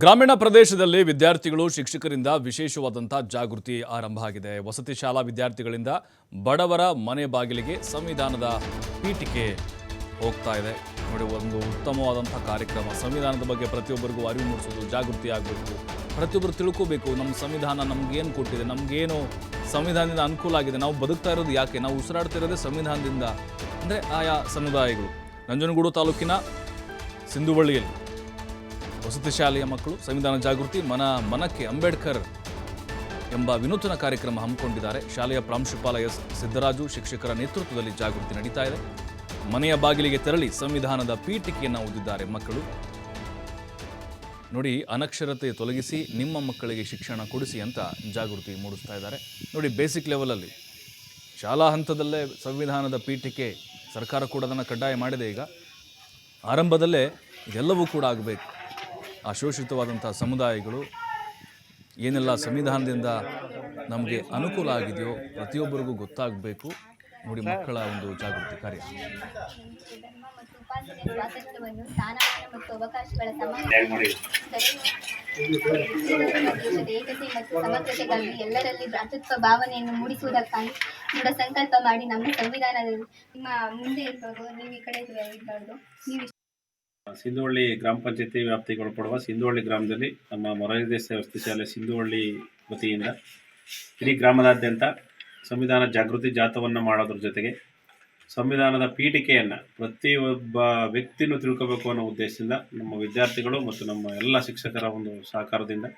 ಗ್ರಾಮೀಣ ಪ್ರದೇಶದಲ್ಲಿ ವಿದ್ಯಾರ್ಥಿಗಳು ಶಿಕ್ಷಕರಿಂದ ವಿಶೇಷವಾದಂಥ ಜಾಗೃತಿ ಆರಂಭ ಆಗಿದೆ. ವಸತಿ ಶಾಲಾ ವಿದ್ಯಾರ್ಥಿಗಳಿಂದ ಬಡವರ ಮನೆ ಬಾಗಿಲಿಗೆ ಸಂವಿಧಾನದ ಪೀಠಿಕೆ ಹೋಗ್ತಾ ಇದೆ. ನೋಡಿ, ಒಂದು ಉತ್ತಮವಾದಂಥ ಕಾರ್ಯಕ್ರಮ. ಸಂವಿಧಾನದ ಬಗ್ಗೆ ಪ್ರತಿಯೊಬ್ಬರಿಗೂ ಅರಿವು ಮೂಡಿಸೋದು, ಜಾಗೃತಿ ಆಗಬೇಕು. ಪ್ರತಿಯೊಬ್ಬರು ತಿಳ್ಕೋಬೇಕು, ನಮ್ಮ ಸಂವಿಧಾನ ನಮಗೇನು ಕೊಟ್ಟಿದೆ, ನಮಗೇನು ಸಂವಿಧಾನದಿಂದ ಅನುಕೂಲ ಆಗಿದೆ, ನಾವು ಬದುಕ್ತಾ ಇರೋದು ಯಾಕೆ? ನಾವು ಉಸಿರಾಡ್ತಾ ಇರೋದೇ ಸಂವಿಧಾನದಿಂದ. ಅಂದರೆ ಆಯಾ ಸಮುದಾಯಗಳು. ನಂಜನಗೂಡು ತಾಲೂಕಿನ ಸಿಂಧುವಳ್ಳಿಯಲ್ಲಿ ವಸತಿ ಶಾಲೆಯ ಮಕ್ಕಳು, ಸಂವಿಧಾನ ಜಾಗೃತಿ, ಮನ, ಮನಕ್ಕೆ ಅಂಬೇಡ್ಕರ್ ಎಂಬ ವಿನೂತನ ಕಾರ್ಯಕ್ರಮ ಹಮ್ಮಿಕೊಂಡಿದ್ದಾರೆ. ಶಾಲೆಯ ಪ್ರಾಂಶುಪಾಲ ಎಸ್ ಸಿದ್ದರಾಜು ಶಿಕ್ಷಕರ ನೇತೃತ್ವದಲ್ಲಿ ಜಾಗೃತಿ ನಡೀತಾ ಇದೆ. ಮನೆಯ ಬಾಗಿಲಿಗೆ ತೆರಳಿ ಸಂವಿಧಾನದ ಪೀಠಿಕೆಯನ್ನು ಓದಿದ್ದಾರೆ ಮಕ್ಕಳು. ನೋಡಿ, ಅನಕ್ಷರತೆ ತೊಲಗಿಸಿ ನಿಮ್ಮ ಮಕ್ಕಳಿಗೆ ಶಿಕ್ಷಣ ಕೊಡಿಸಿ ಅಂತ ಜಾಗೃತಿ ಮೂಡಿಸ್ತಾ ಇದ್ದಾರೆ. ನೋಡಿ, ಬೇಸಿಕ್ ಲೆವೆಲಲ್ಲಿ ಶಾಲಾ ಹಂತದಲ್ಲೇ ಸಂವಿಧಾನದ ಪೀಠಿಕೆ ಸರ್ಕಾರ ಕೂಡ ಅದನ್ನು ಕಡ್ಡಾಯ ಮಾಡಿದೆ ಈಗ. ಆರಂಭದಲ್ಲೇ ಇದೆಲ್ಲವೂ ಕೂಡ ಆಗಬೇಕು. ಆ ಶೋಷಿತವಾದಂಥ ಸಮುದಾಯಗಳು ಏನೆಲ್ಲ ಸಂವಿಧಾನದಿಂದ ನಮಗೆ ಅನುಕೂಲ ಆಗಿದೆಯೋ ಪ್ರತಿಯೊಬ್ಬರಿಗೂ ಗೊತ್ತಾಗಬೇಕು ನೋಡಿ ಮಕ್ಕಳ ಒಂದು ಜಾಗೃತಿ ಕಾರ್ಯ. ಏಕತೆ ಮತ್ತು ಸಮಗ್ರತೆಗಾಗಿ ಎಲ್ಲರಲ್ಲಿ ಭ್ರಾತೃತ್ವ ಭಾವನೆಯನ್ನು ಮೂಡಿಸುವುದಕ್ಕಾಗಿ ದೃಢ ಸಂಕಲ್ಪ ಮಾಡಿ ನಮ್ಮ ಸಂವಿಧಾನದಲ್ಲಿ ನಿಮ್ಮ ಮುಂದೆ ಇರ್ಬೋದು ನೀವು ಈ ಕಡೆ ಇರಬಾರ್ದು ನೀವು ಸಿಂಧುವಳ್ಳಿ ಗ್ರಾಮ ಪಂಚಾಯತಿ ವ್ಯಾಪ್ತಿಗೆ ಒಳಪಡುವ ಸಿಂಧುವಳ್ಳಿ ಗ್ರಾಮದಲ್ಲಿ ನಮ್ಮ ಮೊರಾರ್ಜಿ ದೇಸಾಯಿ ವಸತಿ ಶಾಲೆ ಸಿಂಧುವಳ್ಳಿ ವತಿಯಿಂದ ಇಡೀ ಗ್ರಾಮದಾದ್ಯಂತ ಸಂವಿಧಾನ ಜಾಗೃತಿ ಜಾಥವನ್ನು ಮಾಡೋದ್ರ ಜೊತೆಗೆ ಸಂವಿಧಾನದ ಪೀಠಿಕೆಯನ್ನು ಪ್ರತಿಯೊಬ್ಬ ವ್ಯಕ್ತಿನೂ ತಿಳ್ಕೋಬೇಕು ಅನ್ನೋ ಉದ್ದೇಶದಿಂದ ನಮ್ಮ ವಿದ್ಯಾರ್ಥಿಗಳು ಮತ್ತು ನಮ್ಮ ಎಲ್ಲ ಶಿಕ್ಷಕರ ಒಂದು ಸಹಕಾರದಿಂದ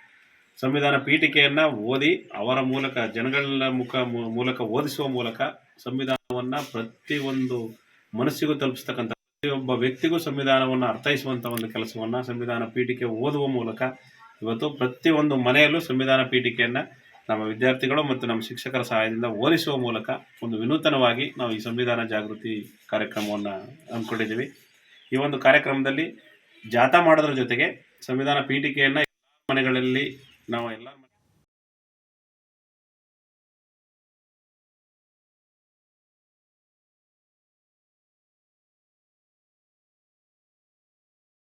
ಸಂವಿಧಾನ ಪೀಠಿಕೆಯನ್ನು ಓದಿ ಅವರ ಮೂಲಕ ಜನಗಳ ಮುಖ ಮೂಲಕ ಓದಿಸುವ ಮೂಲಕ ಸಂವಿಧಾನವನ್ನು ಪ್ರತಿಯೊಂದು ಮನಸ್ಸಿಗೂ ತಲುಪಿಸ್ತಕ್ಕಂಥ ಪ್ರತಿಯೊಬ್ಬ ವ್ಯಕ್ತಿಗೂ ಸಂವಿಧಾನವನ್ನು ಅರ್ಥೈಸುವಂಥ ಒಂದು ಕೆಲಸವನ್ನು ಸಂವಿಧಾನ ಪೀಠಿಕೆ ಓದುವ ಮೂಲಕ ಇವತ್ತು ಪ್ರತಿಯೊಂದು ಮನೆಯಲ್ಲೂ ಸಂವಿಧಾನ ಪೀಠಿಕೆಯನ್ನು ನಮ್ಮ ವಿದ್ಯಾರ್ಥಿಗಳು ಮತ್ತು ನಮ್ಮ ಶಿಕ್ಷಕರ ಸಹಾಯದಿಂದ ಓದಿಸುವ ಮೂಲಕ ಒಂದು ವಿನೂತನವಾಗಿ ನಾವು ಈ ಸಂವಿಧಾನ ಜಾಗೃತಿ ಕಾರ್ಯಕ್ರಮವನ್ನು ಹಮ್ಮಿಕೊಂಡಿದ್ದೀವಿ. ಈ ಒಂದು ಕಾರ್ಯಕ್ರಮದಲ್ಲಿ ಜಾಥಾ ಮಾಡೋದ್ರ ಜೊತೆಗೆ ಸಂವಿಧಾನ ಪೀಠಿಕೆಯನ್ನು ಮನೆಗಳಲ್ಲಿ ನಾವು ಎಲ್ಲ